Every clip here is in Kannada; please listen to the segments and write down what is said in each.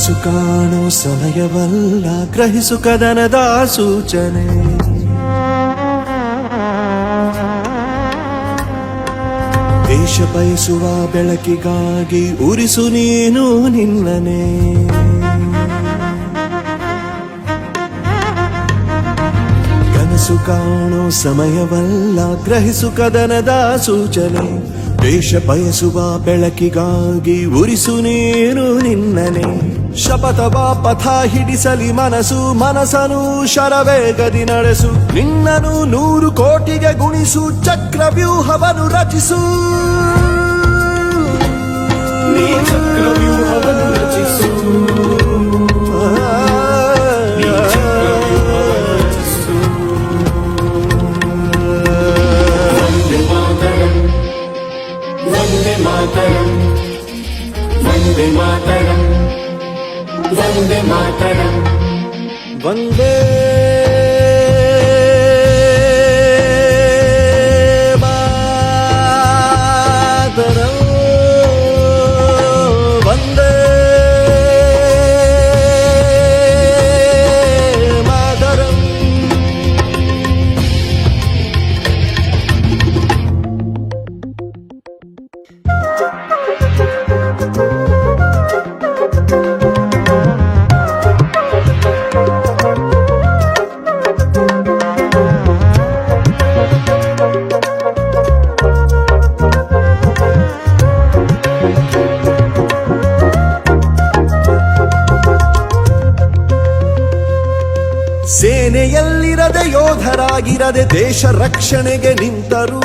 ಕನಸು ಕಾಣೋ ಸಮಯವಲ್ಲ, ಗ್ರಹಿಸು ಕದನದ ಸೂಚನೆ ದೇಶ ಬಯಸುವ ಬೆಳಕಿಗಾಗಿ ಉರಿಸು ನೀನು ನಿನ್ನನೆ. ಕನಸು ಕಾಣೋ ಸಮಯವಲ್ಲ, ಗ್ರಹಿಸು ಕದನದ ಸೂಚನೆ ದೇಶ ಬಯಸುವ ಬೆಳಕಿಗಾಗಿ ಉರಿಸು ನೀನು ನಿನ್ನನೆ. ಶಪಥವ ಪಥ ಹಿಡಿಸಲಿ ಮನಸ್ಸು ಮನಸನು ಶರವೇಗದಿ ನಡೆಸು. ನಿನ್ನನು ನೂರು ಕೋಟಿಗೆ ಗುಣಿಸು ಚಕ್ರವ್ಯೂಹವನ್ನು ರಚಿಸು. ನೀ ಚಕ್ರವ್ಯೂಹವನ್ನು ರಚಿಸು. ವಂದೇ ಮಾತರಂ ವಂದೇ ಮಾತರಂ ಸೇನೆಯಲ್ಲಿರದೆ ಯೋಧರಾಗಿರದೆ ದೇಶ ರಕ್ಷಣೆಗೆ ನಿಂತರು.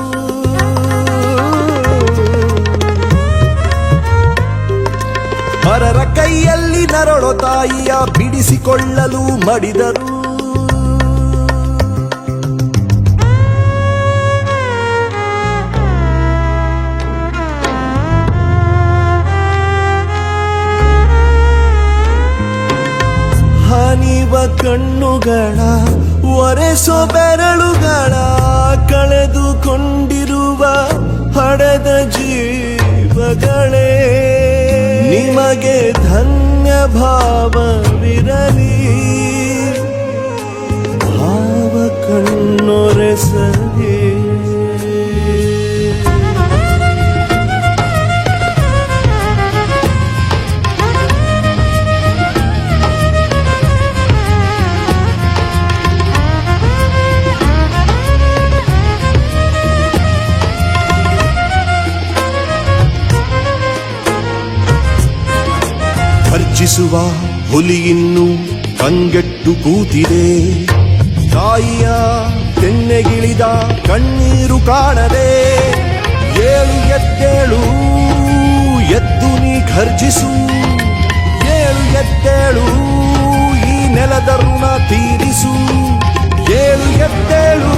ಪರರ ಕೈಯಲ್ಲಿ ನರಳೋ ತಾಯಿಯ ಬಿಡಿಸಿಕೊಳ್ಳಲು ಮಡಿದರು. ಕಣ್ಣುಗಳ ಒರೆಸೋ ಬೆರಳುಗಳ ಕಳೆದುಕೊಂಡಿರುವ ಹಡೆದ ಜೀವಗಳೇ. ನಿಮಗೆ ಧನ್ಯ ಭಾವವಿರಲಿ ಭಾವ ಕಣ್ಣೊರೆಸಲಿ ಗರ್ಜಿಸುವ ಹುಲಿಯಿನ್ನು ಕಂಗೆಟ್ಟು ಕೂತಿದೆ. ತಾಯಿಯ ತೆನ್ನೆಗಿಳಿದ ಕಣ್ಣೀರು ಕಾಣದೆ, ಏಳು ಎದ್ದೇಳು, ಎದ್ದು ನೀ ಘರ್ಜಿಸು, ಏಳು ಎದ್ದೇಳು, ಈ ನೆಲದ ಋಣ ತೀರಿಸು, ಏಳು ಎದ್ದೇಳು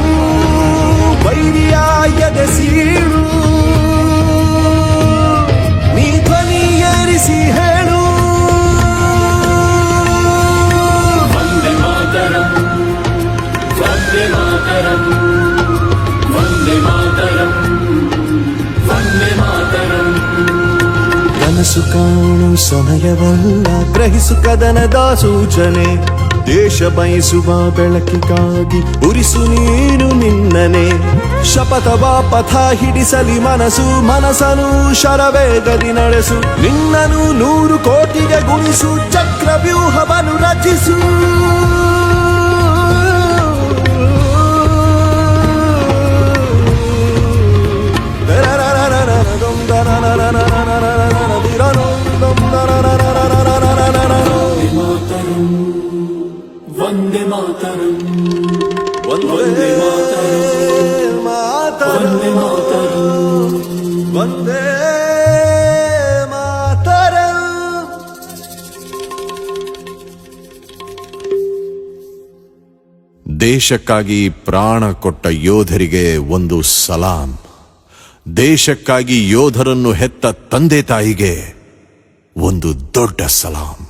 ಕನಸು ಕಾಣು ಸಮಯವಲ್ಲ. ಗ್ರಹಿಸು ಕದನದ ಸೂಚನೆ. ದೇಶ ಬಯಸುವ ಬೆಳಕಿಗಾಗಿ ಉರಿಸು ನೀನು ನಿನ್ನನೆ. ಶಪಥವ ಪಥ ಹಿಡಿಸಲಿ ಮನಸು ಮನಸನು ಶರವೇಗದಿ ನಡೆಸು. ನಿನ್ನನು ನೂರು ಕೋಟಿಗೆ ಗುಣಿಸು, ಚಕ್ರವ್ಯೂಹವನ್ನು ರಚಿಸು. ಮಾತರಂ. ವಂದೇ ಮಾತರಂ. ವಂದೇ ಮಾತರಂ. ವಂದೇ ಮಾತರಂ. ದೇಶಕ್ಕಾಗಿ ಪ್ರಾಣ ಕೊಟ್ಟ ಯೋಧರಿಗೆ ಒಂದು ಸಲಾಂ. ದೇಶಕ್ಕಾಗಿ ಯೋಧರನ್ನು ಹೆತ್ತ ತಂದೆ ತಾಯಿಗೆ ಒಂದು ದೊಡ್ಡ ಸಲಾಂ.